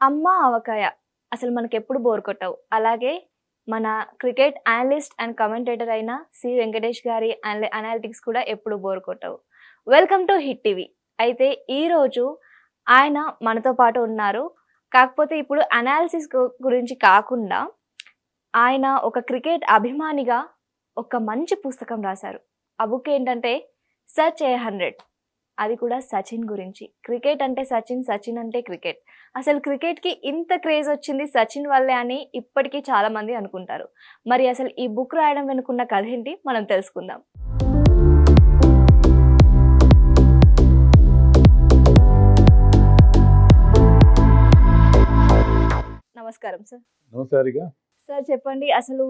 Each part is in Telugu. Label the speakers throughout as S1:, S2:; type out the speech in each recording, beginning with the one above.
S1: అమ్మ ఆవకాయ అసలు మనకి ఎప్పుడు బోర్ కొట్టవు. అలాగే మన క్రికెట్ అనలిస్ట్ అండ్ కమెంటేటర్ అయిన సి వెంకటేష్ గారి అనాలిటిక్స్ కూడా ఎప్పుడు బోర్ కొట్టవు. వెల్కమ్ టు హిట్ టీవీ అయితే ఈరోజు ఆయన మనతో పాటు ఉన్నారు. కాకపోతే ఇప్పుడు అనాలిసిస్ గురించి కాకుండా ఆయన ఒక క్రికెట్ అభిమానిగా ఒక మంచి పుస్తకం రాశారు. ఆ బుక్ ఏంటంటే సచ్ ఏ హండ్రెడ్ అది కూడా సచిన్ గురించి. క్రికెట్ అంటే సచిన్ సచిన్ అంటే క్రికెట్. అసలు క్రికెట్కి ఇంత క్రేజ్ వచ్చింది సచిన్ వల్లే అని ఇప్పటికీ చాలా మంది అనుకుంటారు. మరి అసలు ఈ బుక్ రాయడం వెనుకున్న కథ ఏంటి? మనం తెలుసుకుందాం. నమస్కారం సార్.
S2: నమస్కారిగా
S1: సార్ చెప్పండి. అసలు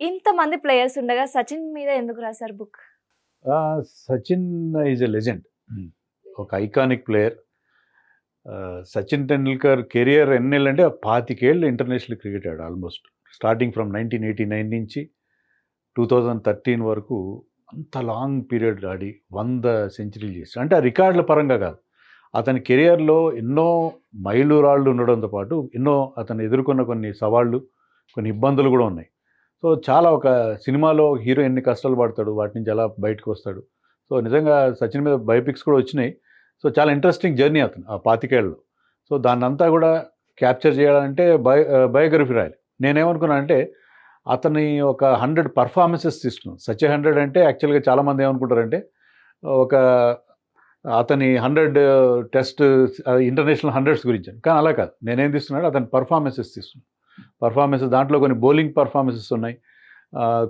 S1: ఇంతమంది ప్లేయర్స్ ఉండగా సచిన్ మీద ఎందుకు రాశారు book?
S2: Sachin is a legend. Hmm. ఒక iconic player Sachin Tendulkar career ఎన్నేళ్ళంటే పాతికేళ్ళు ఇంటర్నేషనల్ క్రికెట్ ఆడు almost starting from nineteen eighty nine నుంచి టూ థౌజండ్ థర్టీన్ వరకు అంత లాంగ్ పీరియడ్ ఆడి వంద సెంచరీలు చేసి అంటే ఆ రికార్డుల పరంగా కాదు. అతని కెరియర్లో ఎన్నో మైలురాళ్ళు ఉండడంతో పాటు ఎన్నో అతను ఎదుర్కొన్న కొన్ని సవాళ్ళు కొన్ని ఇబ్బందులు కూడా ఉన్నాయి. సో చాలా ఒక సినిమాలో హీరో ఎన్ని కష్టాలు పడతాడు వాటి నుంచి ఎలా బయటకు వస్తాడు సో నిజంగా సచిన్ మీద బయోపిక్స్ కూడా వచ్చినాయి. సో చాలా ఇంట్రెస్టింగ్ జర్నీ అతను ఆ పాతికేళ్ళు సో దాన్ని అంతా కూడా క్యాప్చర్ చేయాలంటే బయో బయోగ్రఫీ రాయాలి. నేనేమనుకున్నా అంటే అతని ఒక హండ్రెడ్ పర్ఫార్మెన్సెస్ తీసుకున్నాను. సచ్ హండ్రెడ్ అంటే యాక్చువల్గా చాలామంది ఏమనుకుంటారంటే ఒక అతని హండ్రెడ్ టెస్ట్ ఇంటర్నేషనల్ హండ్రెడ్స్ గురించి కానీ అలా కాదు. నేనేం తీస్తున్నాడు అతని పర్ఫార్మెన్సెస్ తీసుకున్నాను. పర్ఫార్మెన్సెస్ దాంట్లో కొన్ని బౌలింగ్ పర్ఫార్మెన్సెస్ ఉన్నాయి.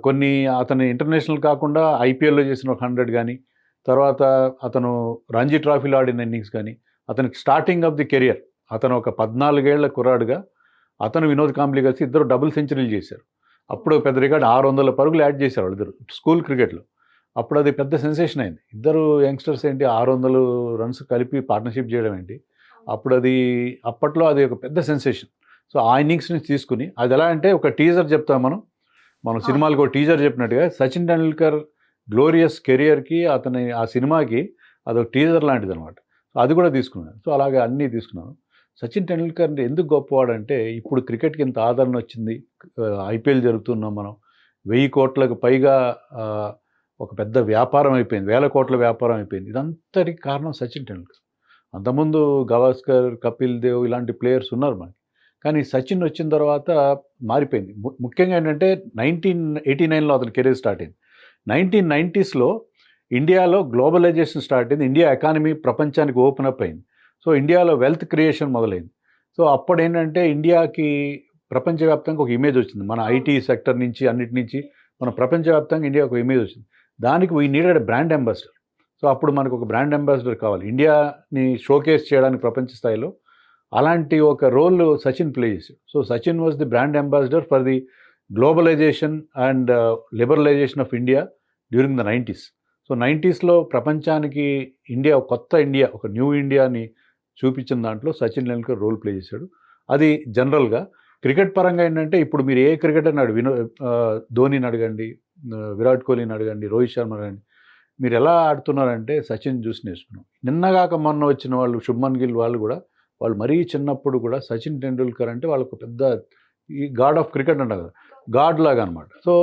S2: కొన్ని అతని ఇంటర్నేషనల్ కాకుండా ఐపీఎల్లో చేసిన ఒక హండ్రెడ్ కానీ తర్వాత అతను రంజీ ట్రాఫీలో ఆడిన ఇన్నింగ్స్ కానీ అతనికి స్టార్టింగ్ ఆఫ్ ది కెరియర్ అతను ఒక పద్నాలుగేళ్ళ కుర్రాడుగా అతను వినోద్ కాంబ్లీ కలిసి ఇద్దరు డబుల్ సెంచరీలు చేశారు. అప్పుడు పెద్ద రికార్డు ఆరు వందల పరుగులు యాడ్ చేశారు వాళ్ళిద్దరు స్కూల్ క్రికెట్లో అప్పుడు అది పెద్ద సెన్సేషన్ అయింది. ఇద్దరు యంగ్స్టర్స్ ఏంటి ఆరు వందలు రన్స్ కలిపి పార్ట్నర్షిప్ చేయడం ఏంటి అప్పుడు అది అప్పట్లో అది ఒక పెద్ద సెన్సేషన్ సో ఆ ఇన్నింగ్స్ నుంచి తీసుకుని అది ఎలా అంటే ఒక టీజర్ చెప్తాం మనం మనం. సినిమాలకు ఒక టీజర్ చెప్పినట్టుగా సచిన్ టెండూల్కర్ గ్లోరియస్ కెరియర్కి అతని ఆ సినిమాకి అదొక టీజర్ లాంటిది అనమాట సో అది కూడా తీసుకున్నాను. సో అలాగే అన్నీ తీసుకున్నాను. సచిన్ టెండూల్కర్ ఎందుకు గొప్పవాడంటే ఇప్పుడు క్రికెట్కి ఇంత ఆదరణ వచ్చింది ఐపీఎల్ జరుగుతున్నాం మనం వెయ్యి కోట్లకు పైగా ఒక పెద్ద వ్యాపారం అయిపోయింది వేల కోట్ల వ్యాపారం అయిపోయింది. ఇదంతటికి కారణం సచిన్ టెండూల్కర్. అంతకుముందు గవాస్కర్ కపిల్ దేవ్ ఇలాంటి ప్లేయర్స్ ఉన్నారు మనకి. కానీ సచిన్ వచ్చిన తర్వాత మారిపోయింది. ముఖ్యంగా ఏంటంటే నైన్టీన్ ఎయిటీ నైన్లో అతని కెరీర్ స్టార్ట్ అయింది. నైన్టీన్ నైంటీస్లో ఇండియాలో గ్లోబలైజేషన్ స్టార్ట్ అయింది. ఇండియా ఎకానమీ ప్రపంచానికి ఓపెన్ అప్ అయింది. సో ఇండియాలో వెల్త్ క్రియేషన్ మొదలైంది. సో అప్పుడు ఏంటంటే ఇండియాకి ప్రపంచవ్యాప్తంగా ఒక ఇమేజ్ వచ్చింది. మన ఐటీ సెక్టర్ నుంచి అన్నిటి నుంచి మన ప్రపంచవ్యాప్తంగా ఇండియా ఒక ఇమేజ్ వచ్చింది. దానికి we needed brand ambassador. So అప్పుడు మనకు ఒక బ్రాండ్ అంబాసిడర్ కావాలి. ఇండియాని షోకేస్ చేయడానికి ప్రపంచ స్థాయిలో అలాంటి ఒక రోల్ సచిన్ ప్లే చేశాడు. So Sachin was the brand ambassador for the globalisation and liberalisation of India during the nineties so నైంటీస్లో ప్రపంచానికి ఇండియా కొత్త ఇండియా ఒక న్యూ ఇండియాని చూపించిన దాంట్లో సచిన్ టెండూల్కర్ రోల్ ప్లే చేశాడు. అది జనరల్గా క్రికెట్ పరంగా ఏంటంటే ఇప్పుడు మీరు ఏ క్రికెట్ అన్నాడు వినో ధోనిని అడగండి విరాట్ కోహ్లీని అడగండి రోహిత్ శర్మ అడగండి. మీరు ఎలా ఆడుతున్నారంటే సచిన్ చూసి నేర్చుకున్నాం. నిన్నగాక మొన్న వచ్చిన వాళ్ళు శుభ్మన్ గిల్ వాళ్ళు కూడా వాళ్ళు మరీ చిన్నప్పుడు కూడా సచిన్ టెండూల్కర్ అంటే వాళ్ళకు పెద్ద ఈ గాడ్ ఆఫ్ క్రికెట్ అంటారు కదా గాడ్ లాగా అనమాట సో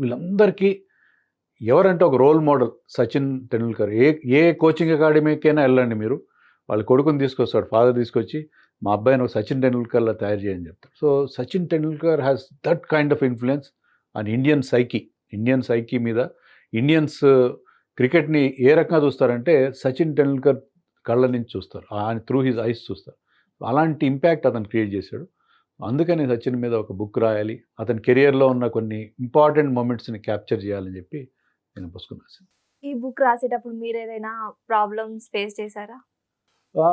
S2: వీళ్ళందరికీ ఎవరంటే ఒక రోల్ మోడల్ సచిన్ టెండూల్కర్. ఏ ఏ కోచింగ్ అకాడమీకైనా వెళ్ళండి మీరు. వాళ్ళ కొడుకుని తీసుకొస్తాడు ఫాదర్ తీసుకొచ్చి మా అబ్బాయిని ఒక సచిన్ టెండూల్కర్లా తయారు చేయని చెప్తారు so Sachin Tendulkar has that kind of influence on Indian psyche Indian psyche మీద ఇండియన్స్ uh, క్రికెట్ని ఏ రకంగా చూస్తారంటే సచిన్ టెండూల్కర్ కళ్ళ నుంచి చూస్తారు. ఆయన త్రూ హిజ్ ఐస్ చూస్తారు. అలాంటి ఇంపాక్ట్ అతను క్రియేట్ చేశాడు. అందుకని సచిన్ మీద ఒక బుక్ రాయాలి. అతని కెరియర్లో ఉన్న కొన్ని ఇంపార్టెంట్ మూమెంట్స్ని క్యాప్చర్ చేయాలని చెప్పి నేను పుస్తకం
S1: ఈ బుక్ రాసేటప్పుడు మీరు ఏదైనా ప్రాబ్లమ్స్ ఫేస్ చేశారా?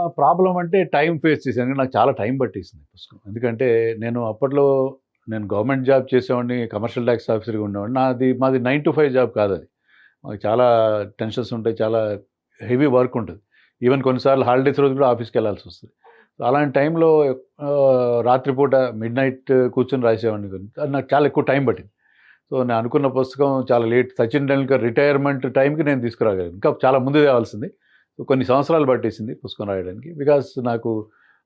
S2: ప్రాబ్లం అంటే టైం ఫేస్ చేశాను. నాకు చాలా టైం పట్టేసింది పుస్తకం. ఎందుకంటే నేను అప్పట్లో నేను గవర్నమెంట్ జాబ్ చేసేవాడిని కమర్షియల్ ట్యాక్స్ ఆఫీసర్గా ఉండేవాడిని. నాది మాది నైన్ టు ఫైవ్ జాబ్ కాదు అది. మాకు చాలా టెన్షన్స్ ఉంటాయి చాలా హెవీ వర్క్ ఉంటుంది. ఈవెన్ కొన్నిసార్లు హాలిడేస్ రోజు కూడా ఆఫీస్కి వెళ్ళాల్సి వస్తుంది. అలాంటి టైంలో రాత్రిపూట మిడ్ నైట్ కూర్చొని రాసేవాడిని కొన్ని. అది నాకు చాలా ఎక్కువ టైం పట్టింది. సో నేను అనుకున్న పుస్తకం చాలా లేట్ సచిన్ టెండూల్కర్ రిటైర్మెంట్ టైంకి నేను తీసుకురాగలను ఇంకా చాలా ముందు తేవాల్సింది. సో కొన్ని సంవత్సరాలు పట్టేసింది పుస్తకం రాయడానికి. బికాస్ నాకు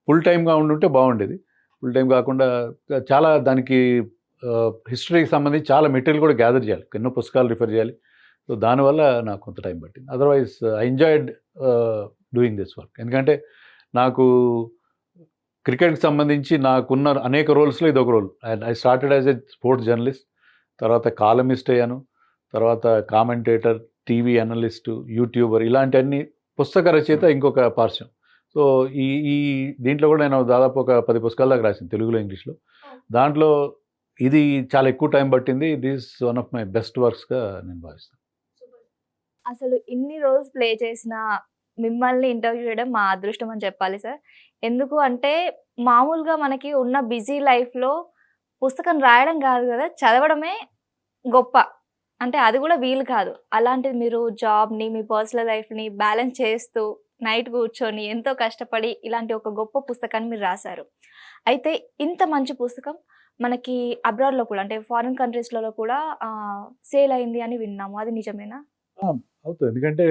S2: ఫుల్ టైమ్గా ఉండుంటే బాగుండేది. ఫుల్ టైం కాకుండా చాలా దానికి హిస్టరీకి సంబంధించి చాలా మెటీరియల్ కూడా గ్యాదర్ చేయాలి. ఎన్నో పుస్తకాలు రిఫర్ చేయాలి. సో దానివల్ల నాకు కొంత టైం పట్టింది. Otherwise I enjoyed doing this work ఎందుకంటే నాకు క్రికెట్కి సంబంధించి నాకున్న అనేక రోల్స్లో ఇది ఒక role and I started as a sports journalist తర్వాత కాలమిస్ట్ అయ్యాను తర్వాత కామెంటేటర్ టీవీ అనలిస్ట్ యూట్యూబర్ ఇలాంటివన్నీ పుస్తక రచయిత ఇంకొక పార్శ్వం. సో ఈ ఈ దీంట్లో కూడా నేను దాదాపు ఒక పది పుస్తకాల దాకా రాసింది తెలుగులో ఇంగ్లీష్లో. దాంట్లో ఇది చాలా ఎక్కువ టైం పట్టింది. This one of my best వర్క్స్గా నేను భావిస్తాను.
S1: అసలు ఇన్ని రోజు ప్లే చేసిన మిమ్మల్ని ఇంటర్వ్యూ చేయడం మా అదృష్టం అని చెప్పాలి సార్. ఎందుకు అంటే మామూలుగా మనకి ఉన్న బిజీ లైఫ్లో పుస్తకం రాయడం కాదు కదా చదవడమే గొప్ప. అంటే అది కూడా వీలు కాదు. అలాంటిది మీరు జాబ్ని మీ పర్సనల్ లైఫ్ని బ్యాలెన్స్ చేస్తూ నైట్ కూర్చొని ఎంతో కష్టపడి ఇలాంటి ఒక గొప్ప పుస్తకాన్ని మీరు రాశారు. అయితే ఇంత మంచి పుస్తకం మనకి అబ్రాడ్లో కూడా అంటే ఫారిన్ కంట్రీస్లలో కూడా సేల్ అయింది అని విన్నాము. అది నిజమేనా?
S2: అవుతుంది. ఎందుకంటే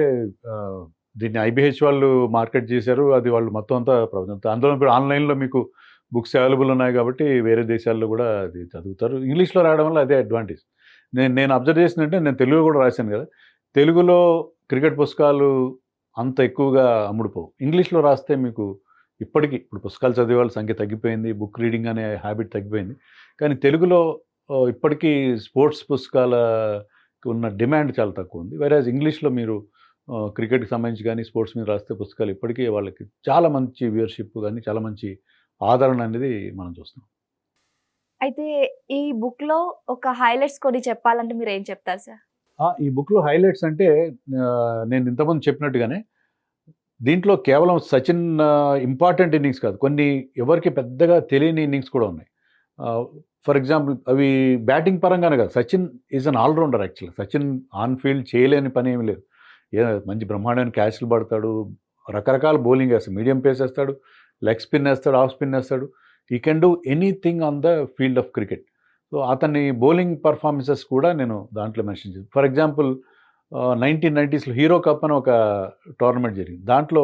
S2: దీన్ని ఐబిహెచ్ వాళ్ళు మార్కెట్ చేశారు అది వాళ్ళు మొత్తం అంతా ప్రపంచం అందులో ఇప్పుడు ఆన్లైన్లో మీకు బుక్స్ అవైలబుల్ ఉన్నాయి కాబట్టి వేరే దేశాల్లో కూడా అది చదువుతారు. ఇంగ్లీష్లో రాయడం వల్ల అదే అడ్వాంటేజ్. నేను నేను అబ్జర్వ్ చేసినట్టే నేను తెలుగు కూడా రాశాను కదా. తెలుగులో క్రికెట్ పుస్తకాలు అంత ఎక్కువగా అమ్ముడుపోవు. ఇంగ్లీష్లో రాస్తే మీకు ఇప్పటికీ ఇప్పుడు పుస్తకాలు చదివే వాళ్ళ సంఖ్య తగ్గిపోయింది బుక్ రీడింగ్ అనే హ్యాబిట్ తగ్గిపోయింది. కానీ తెలుగులో ఇప్పటికీ స్పోర్ట్స్ పుస్తకాలకు ఉన్న డిమాండ్ చాలా తక్కువ ఉంది. వేరే ఇంగ్లీష్లో మీరు క్రికెట్కి సంబంధించి కానీ స్పోర్ట్స్ మీద రాస్తే పుస్తకాలు ఇప్పటికీ వాళ్ళకి చాలా మంచి వ్యూయర్షిప్ కానీ చాలా మంచి ఆదరణ అనేది మనం చూస్తున్నాం.
S1: అయితే ఈ బుక్లో ఒక హైలైట్స్ కొన్ని చెప్పాలంటే మీరు ఏం చెప్తారు సార్?
S2: ఈ బుక్లో హైలైట్స్ అంటే నేను ఇంతకుముందు చెప్పినట్టుగానే దీంట్లో కేవలం సచిన్ ఇంపార్టెంట్ ఇన్నింగ్స్ కాదు. కొన్ని ఎవరికి పెద్దగా తెలియని ఇన్నింగ్స్ కూడా ఉన్నాయి. ఫర్ ఎగ్జాంపుల్ అవి బ్యాటింగ్ పరంగానే కాదు. Sachin is an allrounder actually Sachin on field చేయలేని పని ఏమి లేదు. ఏ మంచి బ్రహ్మాండమైన క్యాచ్లు పడతాడు రకరకాల బౌలింగ్ వేస్తాడు మీడియం పేస్ వేస్తాడు లెగ్ స్పిన్ వేస్తాడు ఆఫ్ స్పిన్ వేస్తాడు. He can do anything on the field of cricket so అతని బౌలింగ్ పర్ఫార్మెన్సెస్ కూడా నేను దాంట్లో మెన్షన్ చేసి ఫర్ ఎగ్జాంపుల్ నైన్టీన్ నైంటీస్లో హీరో కప్ అని ఒక టోర్నమెంట్ జరిగింది. దాంట్లో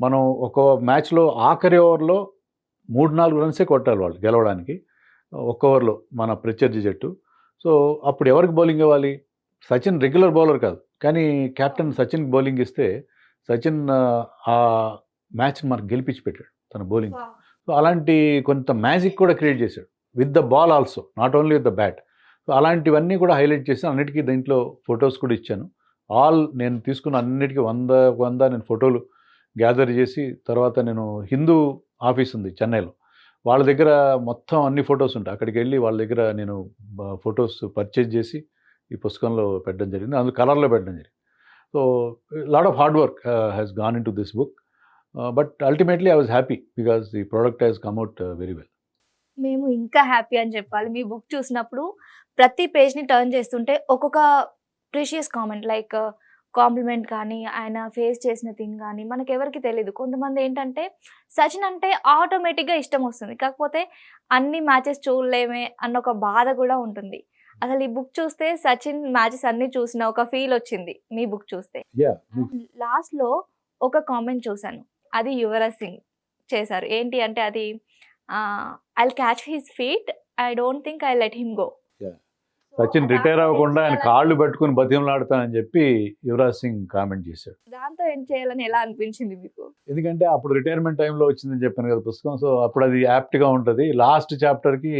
S2: మనం ఒక మ్యాచ్లో ఆఖరి ఓవర్లో మూడు నాలుగు రన్సే కొట్టాలి వాళ్ళు గెలవడానికి. ఒక్క ఓవర్లో మన ప్రత్యర్థి జట్టు. సో అప్పుడు ఎవరికి బౌలింగ్ ఇవ్వాలి? సచిన్ రెగ్యులర్ బౌలర్ కాదు. కానీ కెప్టెన్ సచిన్కి బౌలింగ్ ఇస్తే సచిన్ ఆ, మ్యాచ్ని మనకు గెలిపించి పెట్టాడు తన బౌలింగ్ సో అలాంటి కొంత మ్యాజిక్ కూడా క్రియేట్ చేశాడు. With the ball also not only with the bat. So అలాంటివన్నీ కూడా హైలైట్ చేసి అన్నిటికీ దీంట్లో ఫొటోస్ కూడా ఇచ్చాను. ఆల్ నేను తీసుకున్న అన్నిటికీ వంద వంద నేను ఫోటోలు గ్యాదర్ చేసి తర్వాత నేను హిందూ ఆఫీస్ ఉంది చెన్నైలో. వాళ్ళ దగ్గర మొత్తం అన్ని ఫొటోస్ ఉంటాయి. అక్కడికి వెళ్ళి వాళ్ళ దగ్గర నేను ఫొటోస్ పర్చేజ్ చేసి ఈ పుస్తకంలో పెట్టడం జరిగింది. అందులో కలర్లో పెట్టడం జరిగింది. So lot of hard work has gone in to this book but ultimately I was happy because the product has come out very well
S1: మేము ఇంకా హ్యాపీ అని చెప్పాలి. మీ బుక్ చూసినప్పుడు ప్రతి పేజ్ని టర్న్ చేస్తుంటే ఒక్కొక్క ప్రీషియస్ కామెంట్ లైక్ కాంప్లిమెంట్ కానీ ఆయన ఫేస్ చేసిన థింగ్ కానీ మనకి ఎవరికి తెలియదు కొంతమంది ఏంటంటే సచిన్ అంటే ఆటోమేటిక్గా ఇష్టం వస్తుంది. కాకపోతే అన్ని మ్యాచెస్ చూడలేమే అన్న ఒక బాధ కూడా ఉంటుంది. అసలు ఈ బుక్ చూస్తే సచిన్ మ్యాచెస్ అన్ని చూసిన ఒక ఫీల్ వచ్చింది మీ బుక్ చూస్తే. లాస్ట్లో ఒక కామెంట్ చూశాను. అది యువరాజ్ సింగ్ చేశారు. ఏంటి అంటే అది I catch his feet I don't think I let him go
S2: Sachin retire అవ్వకుండా ఆయన కాళ్ళు పెట్టుకుని బతిమలాడతానని చెప్పి యువరాజ్ సింగ్ కామెంట్ చేశాడు.
S1: దాంతో ఏం చేయాలని ఎలా అనిపించింది మీకు?
S2: ఎందుకంటే అప్పుడు రిటైర్మెంట్ టైంలో వచ్చిందని చెప్పాను కదా పుస్తకం. సో అప్పుడు అది యాప్ట్గా ఉంటుంది. లాస్ట్ చాప్టర్కి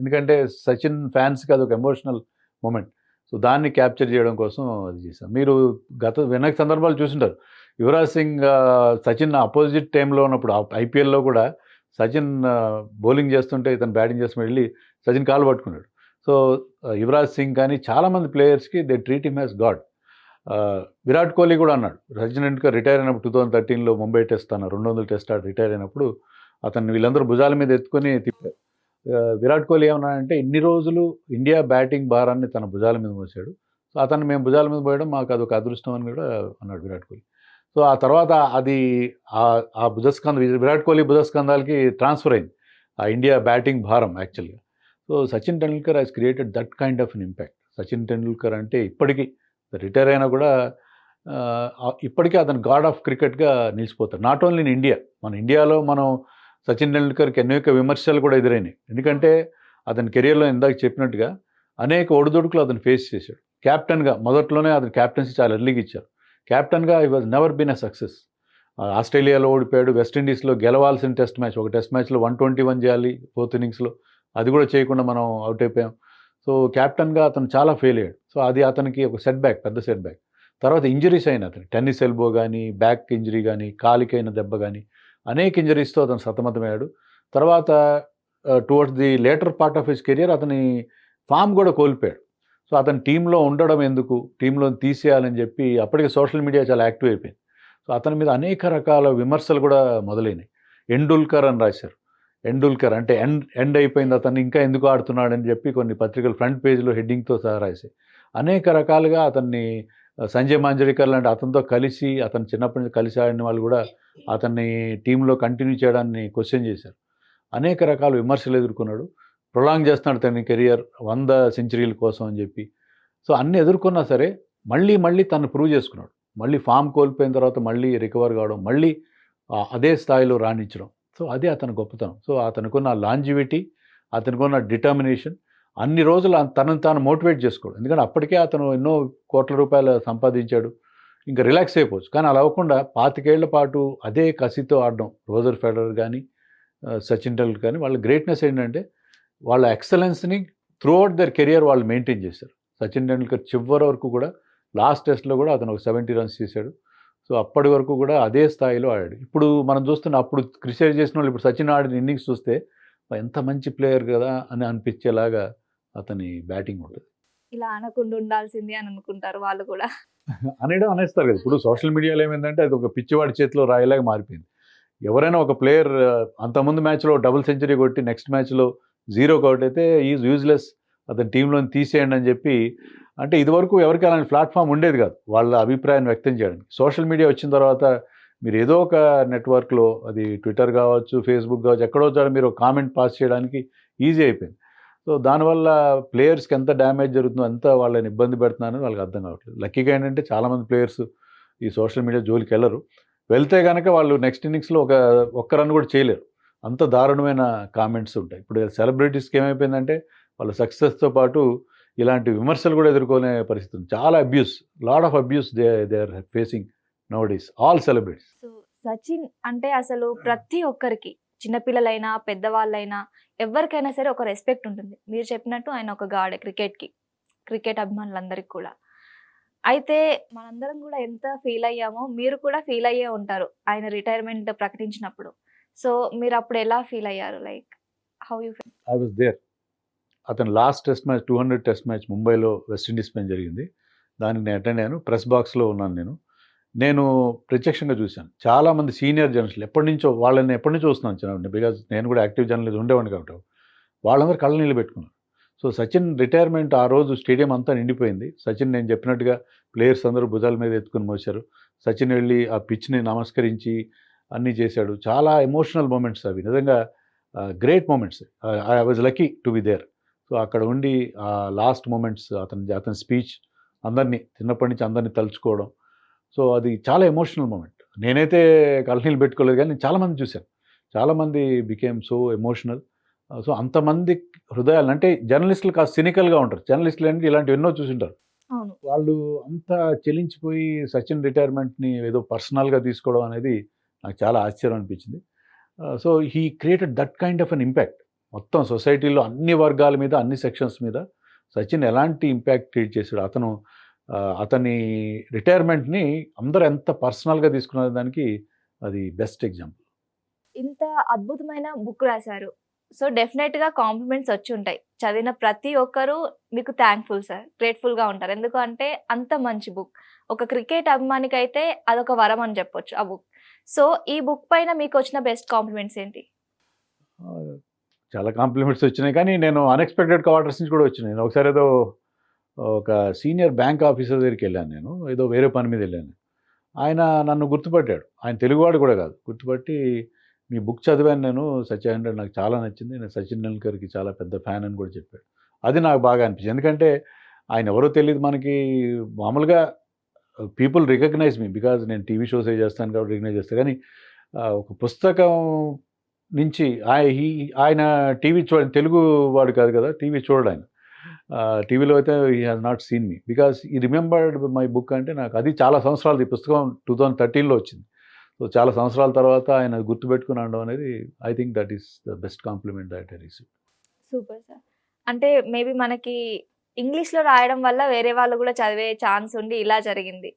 S2: ఎందుకంటే సచిన్ ఫ్యాన్స్కి అది ఒక ఎమోషనల్ మూమెంట్. సో దాన్ని క్యాప్చర్ చేయడం కోసం అది చేశాను మీరు గత వెనక సందర్భాలు చూసింటారు. యువరాజ్ సింగ్ సచిన్ అపోజిట్ టైంలో ఉన్నప్పుడు ఐపీఎల్లో కూడా సచిన్ బౌలింగ్ చేస్తుంటే ఇతను బ్యాటింగ్ చేస్తూ వెళ్ళి సచిన్ కాలు పట్టుకున్నాడు. సో యువరాజ్ సింగ్ కానీ చాలామంది ప్లేయర్స్కి they treat him as god. Virat Kohli కూడా అన్నాడు సచిన్ టెండూల్కర్ రిటైర్ అయినప్పుడు టూ థౌసండ్ థర్టీన్లో ముంబై టెస్ట్ అన్న రెండు వందల టెస్ట్ ఆడు రిటైర్ అయినప్పుడు అతన్ని వీళ్ళందరూ భుజాల మీద ఎత్తుకొని తిప్పారు. విరాట్ కోహ్లీ ఏమన్నాడంటే ఇన్ని రోజులు ఇండియా బ్యాటింగ్ భారాన్ని తన భుజాల మీద మోసాడు. సో అతన్ని మేము భుజాల మీద పోయడం మాకు అదొక అదృష్టం అని కూడా అన్నాడు విరాట్ కోహ్లీ. సో ఆ తర్వాత అది ఆ- ఆ భుజస్కంద విరాట్ కోహ్లీ భుజస్కందాలకి ట్రాన్స్ఫర్ అయింది. ఆ ఇండియా బ్యాటింగ్ భారం యాక్చువల్గా. So Sachin Tendulkar has created that kind of an impact Sachin Tendulkar అంటే ఇప్పటికీ రిటైర్ అయినా కూడా ఇప్పటికీ అతను గాడ్ ఆఫ్ క్రికెట్గా నిలిచిపోతారు నాట్ ఓన్లీ ఇన్ ఇండియా మన ఇండియాలో మనం సచిన్ టెండూల్కర్కి అనేక విమర్శలు కూడా ఎదురైనాయి. ఎందుకంటే అతని కెరియర్లో ఇందాక చెప్పినట్టుగా అనేక ఒడిదొడుకులు అతను ఫేస్ చేశాడు. కెప్టెన్గా మొదట్లోనే అతను క్యాప్టెన్సీ చాలా ఎర్లీగా ఇచ్చారు. కెప్టెన్గా I was never been a success ఆస్ట్రేలియాలో ఓడిపోయాడు వెస్టిండీస్లో గెలవాల్సిన టెస్ట్ మ్యాచ్ ఒక టెస్ట్ మ్యాచ్లో వన్ ట్వంటీ వన్ చేయాలి ఫోర్త్ ఇన్నింగ్స్లో అది కూడా చేయకుండా మనం అవుట్ అయిపోయాం. సో క్యాప్టెన్గా అతను చాలా ఫెయిల్ అయ్యాడు. సో అది అతనికి ఒక సెట్ బ్యాక్ పెద్ద సెట్ బ్యాక్ తర్వాత ఇంజరీస్ అయిన అతను టెన్నిస్ ఎల్బో కానీ బ్యాక్ ఇంజరీ కానీ కాలికైన దెబ్బ కానీ అనేక ఇంజరీస్తో అతను సతమతమయ్యాడు. తర్వాత towards the later part of his career అతని ఫామ్ కూడా కోల్పోయాడు. సో అతని టీంలో ఉండడం ఎందుకు? టీంలో తీసేయాలని చెప్పి అప్పటికే సోషల్ మీడియా చాలా యాక్టివ్ అయిపోయింది. సో అతని మీద అనేక రకాల విమర్శలు కూడా మొదలైనాయి. ఎండూల్కర్ అని రాశారు. ఎండూల్కర్ అంటే ఎండ్ ఎండ్ అయిపోయింది అతను ఇంకా ఎందుకు ఆడుతున్నాడని చెప్పి కొన్ని పత్రికలు ఫ్రంట్ పేజ్లో హెడ్డింగ్తో సహా రాసి అనేక రకాలుగా అతన్ని సంజయ్ మాంజరేకర్ లాంటి అతనితో కలిసి అతను చిన్నప్పటి నుంచి కలిసి ఆడిన వాళ్ళు కూడా అతన్ని టీంలో కంటిన్యూ చేయడాన్ని క్వశ్చన్ చేశారు. అనేక రకాల విమర్శలు ఎదుర్కొన్నాడు. ప్రొలాంగ్ చేస్తున్నాడు తన కెరియర్ వంద సెంచరీల కోసం అని చెప్పి. సో అన్ని ఎదుర్కొన్నా సరే మళ్ళీ మళ్ళీ తను ప్రూవ్ చేసుకున్నాడు. మళ్ళీ ఫామ్ కోల్పోయిన తర్వాత మళ్ళీ రికవర్ కావడం మళ్ళీ అదే స్థాయిలో రాణించడం. సో అదే అతని గొప్పతనం. సో అతనుకున్న లాంజివిటీ అతనుకున్న డిటర్మినేషన్ అన్ని రోజులు తనను తాను మోటివేట్ చేసుకోడు. ఎందుకంటే అప్పటికే అతను ఎన్నో కోట్ల రూపాయలు సంపాదించాడు. ఇంకా రిలాక్స్ అయిపోవచ్చు. కానీ అలా అవ్వకుండా పాతికేళ్ళ పాటు అదే కసితో ఆడడం రోజర్ ఫెడరర్ కానీ సచిన్ టెండూల్కర్ కానీ వాళ్ళ గ్రేట్నెస్ ఏంటంటే వాళ్ళ ఎక్సలెన్స్ని త్రూ అవుట్ దర్ కెరియర్ వాళ్ళు మెయింటైన్ చేశారు. సచిన్ టెండూల్కర్ చివరి వరకు కూడా లాస్ట్ టెస్ట్లో కూడా అతను ఒక సెవెంటీ రన్స్ చేశాడు సో అప్పటి వరకు కూడా అదే స్థాయిలో ఆడాడు. ఇప్పుడు మనం చూస్తున్న అప్పుడు క్రిటిసైజ్ చేసిన వాళ్ళు ఇప్పుడు సచిన్ ఆడిన ఇన్నింగ్స్ చూస్తే ఎంత మంచి ప్లేయర్ కదా అని అనిపించేలాగా అతని బ్యాటింగ్ ఉంటుంది.
S1: ఇలా అనకుండా ఉండాల్సింది అని అనుకుంటారు వాళ్ళు కూడా.
S2: అనడం అనేస్తారు కదా. ఇప్పుడు సోషల్ మీడియాలో ఏమైందంటే అది ఒక పిచ్చివాడి చేతిలో రాయేలాగా మారిపోయింది. ఎవరైనా ఒక ప్లేయర్ అంతకుముందు మ్యాచ్లో డబుల్ సెంచరీ కొట్టి నెక్స్ట్ మ్యాచ్లో జీరో అవుట్ అయితే ఈజ్ యూజ్లెస్ అతని టీంలో తీసేయండి అని చెప్పి అంటే ఇదివరకు ఎవరికి అలాంటి ప్లాట్ఫామ్ ఉండేది కాదు. వాళ్ళ అభిప్రాయాన్ని వ్యక్తం చేయడానికి. సోషల్ మీడియా వచ్చిన తర్వాత మీరు ఏదో ఒక నెట్వర్క్లో అది ట్విట్టర్ కావచ్చు ఫేస్బుక్ కావచ్చు ఎక్కడో చోట మీరు కామెంట్ పాస్ చేయడానికి ఈజీ అయిపోయింది. సో దానివల్ల ప్లేయర్స్కి ఎంత డ్యామేజ్ జరుగుతుందో అంత వాళ్ళని ఇబ్బంది పెడుతున్నారని వాళ్ళకి అర్థం కావట్లేదు. లక్కీగా ఏంటంటే చాలామంది ప్లేయర్స్ ఈ సోషల్ మీడియా జోలికి వెళ్ళరు. వెళ్తే కనుక వాళ్ళు నెక్స్ట్ ఇన్నింగ్స్లో ఒక ఒక్క రన్ కూడా చేయలేరు. అంత దారుణమైన కామెంట్స్ ఉంటాయి. ఇప్పుడు సెలబ్రిటీస్కి ఏమైపోయిందంటే వాళ్ళ సక్సెస్తో పాటు ఇలాంటి విమర్శలు కూడా ఎదుర్కొనే పరిస్థితి ఉంది. చాలా abuse lot of abuse they they are facing nowadays all celebrities
S1: so Sachin అంటే అసలు ప్రతి ఒక్కరికి చిన్నపిల్లలైనా పెద్దవాళ్ళైనా ఎవరికైనా సరే ఒక రెస్పెక్ట్ ఉంటుంది. మీరు చెప్పినట్టు ఆయన ఒక గాడే క్రికెట్కి క్రికెట్ అభిమానులందరికీ కూడా. అయితే మనందరం కూడా ఎంత ఫీల్ అయ్యామో మీరు కూడా ఫీల్ అయ్యే ఉంటారు ఆయన రిటైర్మెంట్ ప్రకటించినప్పుడు. సో మీరు అప్పుడు ఎలా ఫీల్ అయ్యారు? Like how you
S2: I was there అతను last test match two hundred test match ముంబైలో వెస్టిండీస్ పైన జరిగింది. దానికి నేను అటెండ్ అయ్యాను. ప్రెస్ బాక్స్లో ఉన్నాను నేను. నేను ప్రత్యక్షంగా చూశాను. చాలామంది సీనియర్ జర్నలిస్టులు ఎప్పటి నుంచో వాళ్ళని ఎప్పటి నుంచో చూస్తున్నాను చిన్న బికాజ్ నేను కూడా యాక్టివ్ జర్నలిస్ట్ ఉండేవాడిని కాబట్టి. వాళ్ళందరూ కళ్ళ నీళ్ళు పెట్టుకున్నారు. సో సచిన్ రిటైర్మెంట్ ఆ రోజు స్టేడియం అంతా నిండిపోయింది. సచిన్ నేను చెప్పినట్టుగా ప్లేయర్స్ అందరూ భుజాల మీద ఎత్తుకుని మోశారు. సచిన్ వెళ్ళి ఆ పిచ్ని నమస్కరించి అన్నీ చేశాడు. చాలా ఎమోషనల్ మూమెంట్స్ అవి. నిజంగా great moments. I was lucky to be there. So అక్కడ ఉండి ఆ లాస్ట్ మూమెంట్స్ అతని అతని స్పీచ్ అందరినీ చిన్నప్పటి నుంచి అందరినీ తలుచుకోవడం. సో అది చాలా ఎమోషనల్ మూమెంట్. నేనైతే కళ్ళనీళ్ళు పెట్టుకోలేదు కానీ నేను చాలామంది చూశాను. చాలామంది బికేమ్ సో ఎమోషనల్. సో అంతమంది హృదయాలు అంటే జర్నలిస్టులు కాస్త సినికల్గా ఉంటారు. జర్నలిస్టులు అంటే ఇలాంటివి ఎన్నో చూసింటారు వాళ్ళు అంతా చెలించిపోయి సచిన్ రిటైర్మెంట్ని ఏదో పర్సనల్గా తీసుకోవడం అనేది నాకు చాలా ఆశ్చర్యం అనిపించింది. So he created that kind of an impact. మొత్తం సొసైటీలో అన్ని వర్గాల మీద అన్ని సెక్షన్స్ మీద సచిన్ ఎలాంటి ఇంపాక్ట్ క్రియేట్ చేశాడు? అతను అతని రిటైర్మెంట్ని అందరూ ఎంత పర్సనల్గా తీసుకున్న దానికి అది బెస్ట్ ఎగ్జాంపుల్.
S1: ఇంత అద్భుతమైన బుక్ రాశారు. సో డెఫినెట్గా కాంప్లిమెంట్స్ వచ్చి ఉంటాయి. చదివిన ప్రతి ఒక్కరూ మీకు థ్యాంక్ఫుల్ సార్. గ్రేట్ఫుల్గా ఉంటారు. ఎందుకంటే అంత మంచి బుక్. ఒక క్రికెట్ అభిమానికి అయితే అదొక వరం అని చెప్పొచ్చు ఆ బుక్. సో ఈ బుక్ పైన మీకు వచ్చిన బెస్ట్ కాంప్లిమెంట్స్ ఏంటి?
S2: చాలా కాంప్లిమెంట్స్ వచ్చినాయి. కానీ నేను అన్ఎక్స్పెక్టెడ్ క్వార్టర్స్ నుంచి కూడా వచ్చినాయి. నేను ఒకసారి ఏదో ఒక సీనియర్ బ్యాంక్ ఆఫీసర్ దగ్గరికి వెళ్ళాను నేను. ఏదో వేరే పని మీద వెళ్ళాను. ఆయన నన్ను గుర్తుపట్టాడు. ఆయన తెలుగువాడు కూడా కాదు. గుర్తుపట్టి మీ బుక్ చదివాను నేను సచిన్ హండ్రెడ్ నాకు చాలా నచ్చింది. నేను సచిన్ టెండూల్కర్కి చాలా పెద్ద ఫ్యాన్ అని కూడా చెప్పాడు. అది నాకు బాగా అనిపించింది. ఎందుకంటే ఆయన ఎవరో తెలియదు మనకి. మామూలుగా పీపుల్ రికగ్నైజ్ మీ బికాజ్ నేను టీవీ షోస్ చేస్తాను కాబట్టి రికగ్నైజ్ చేస్తాను కానీ ఒక పుస్తకం నుంచి ఆయన టీవీ చూడ తెలుగు వాడు కాదు కదా టీవీ చూడడు ఆయన. టీవీలో అయితే he has not seen me because he remembered my book అంటే నాకు అది చాలా సంవత్సరాలు ఈ పుస్తకం టూ థౌజండ్ థర్టీన్లో వచ్చింది. సో చాలా సంవత్సరాల తర్వాత ఆయన గుర్తుపెట్టుకుని అనడం అనేది I think that is the best compliment that I receive
S1: super sir అంటే మేబీ మనకి ఇంగ్లీష్లో రాయడం వల్ల వేరే వాళ్ళు కూడా చదివే ఛాన్స్ ఉండి ఇలా జరిగింది.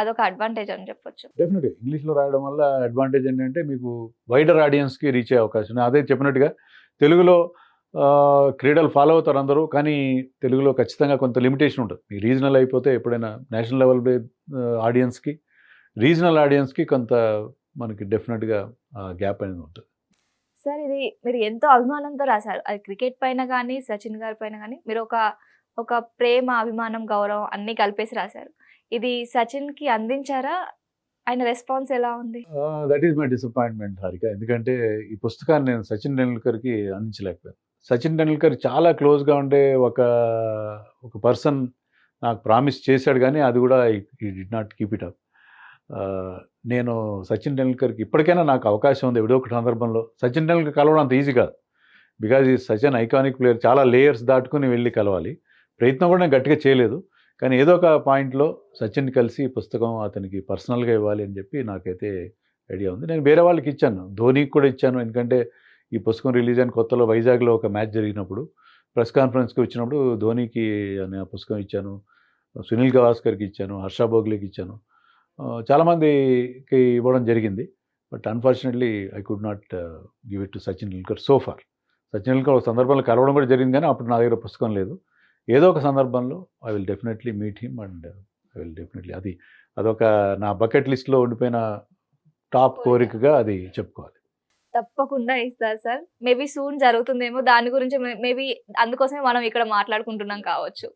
S1: అదొక అడ్వాంటేజ్ అని చెప్పొచ్చు.
S2: డెఫినెట్గా ఇంగ్లీష్లో రాయడం వల్ల అడ్వాంటేజ్ ఏంటంటే మీకు వైడర్ ఆడియన్స్కి రీచ్ అయ్యే అవకాశం అదే చెప్పినట్టుగా తెలుగులో క్రీడలు ఫాలో అవుతారు అందరూ కానీ తెలుగులో ఖచ్చితంగా కొంత లిమిటేషన్ ఉంటుంది. మీ రీజనల్ అయిపోతే ఎప్పుడైనా నేషనల్ లెవెల్ ఆడియన్స్కి రీజనల్ ఆడియన్స్కి కొంత మనకి డెఫినెట్గా గ్యాప్ అనేది ఉంటుంది.
S1: సార్ ఇది మీరు ఎంతో అభిమానంతో రాశారు. అది క్రికెట్ పైన కానీ సచిన్ గారి పైన కానీ మీరు ఒక ఒక ప్రేమ అభిమానం గౌరవం అన్నీ కలిపేసి రాశారు. ఇది సచిన్కి అందించారా? ఆయన రెస్పాన్స్ ఎలా ఉంది?
S2: That is my disappointment Harika. ఎందుకంటే ఈ పుస్తకాన్ని నేను సచిన్ టెండూల్కర్కి అందించలేకపోయాను. సచిన్ టెండూల్కర్ చాలా క్లోజ్గా ఉండే ఒక ఒక పర్సన్ నాకు ప్రామిస్ చేశాడు కానీ అది కూడా he did not keep it up నేను సచిన్ టెండూల్కర్కి ఇప్పటికైనా నాకు అవకాశం ఉంది ఏదో ఒక సందర్భంలో. సచిన్ టెండూల్కర్ కలవడం అంత ఈజీ కాదు. బికాజ్ ఈ సచిన్ ఐకానిక్ ప్లేయర్ చాలా లేయర్స్ దాటుకుని వెళ్ళి కలవాలి. ప్రయత్నం కూడా నేను గట్టిగా చేయలేదు. కానీ ఏదో ఒక పాయింట్లో సచిన్ కలిసి ఈ పుస్తకం అతనికి పర్సనల్గా ఇవ్వాలి అని చెప్పి నాకైతే ఐడియా ఉంది. నేను వేరే వాళ్ళకి ఇచ్చాను. ధోనికి కూడా ఇచ్చాను. ఎందుకంటే ఈ పుస్తకం రిలీజ్ అయిన కొత్తలో వైజాగ్లో ఒక మ్యాచ్ జరిగినప్పుడు ప్రెస్ కాన్ఫరెన్స్కి వచ్చినప్పుడు ధోనికి అనే పుస్తకం ఇచ్చాను. సునీల్ గవాస్కర్కి ఇచ్చాను. హర్ష బోగ్లేకి ఇచ్చాను. చాలామందికి ఇవ్వడం జరిగింది. But unfortunately I could not give it to Sachin Tendulkar so far. Sachin Tendulkar ఒక సందర్భంలో కలవడం కూడా జరిగింది కానీ అప్పుడు నా దగ్గర పుస్తకం లేదు. ఏదో ఒక సందర్భంలో I will definitely meet him and I will definitely అది అదొక నా బకెట్ లిస్ట్లో ఉండిపోయిన టాప్ కోరికగా అది చెప్పుకోవాలి.
S1: తప్పకుండా ఇస్తారు సార్. మేబీ సూన్ జరుగుతుందేమో దాని గురించి మేబీ అందుకోసమే మనం ఇక్కడ మాట్లాడుకుంటున్నాం కావచ్చు.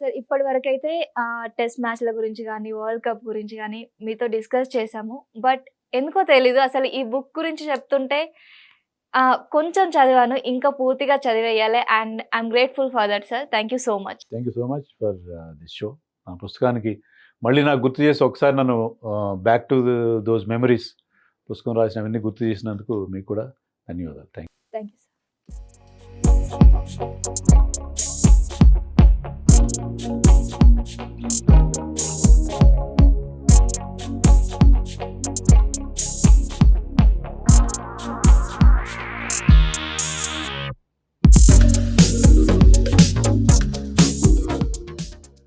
S1: సార్ ఇప్పటి వరకు అయితే టెస్ట్ మ్యాచ్ల గురించి కానీ వరల్డ్ కప్ గురించి కానీ మీతో డిస్కస్ చేశాము. బట్ ఎందుకో తెలీదు అసలు ఈ బుక్ గురించి చెప్తుంటే కొంచెం చదివాను ఇంకా పూర్తిగా చదివేయాలి. And I'm grateful for that sir. Thank you so much.
S2: Thank you so much for this show. నా పుస్తకానికి మళ్ళీ నాకు గుర్తు చేసి ఒకసారి నన్ను బ్యాక్ టు దోస్ మెమరీస్ పుస్తకం రాసినవన్నీ గుర్తు చేసినందుకు మీకు కూడా ధన్యవాదాలు. Thank
S1: thank you sir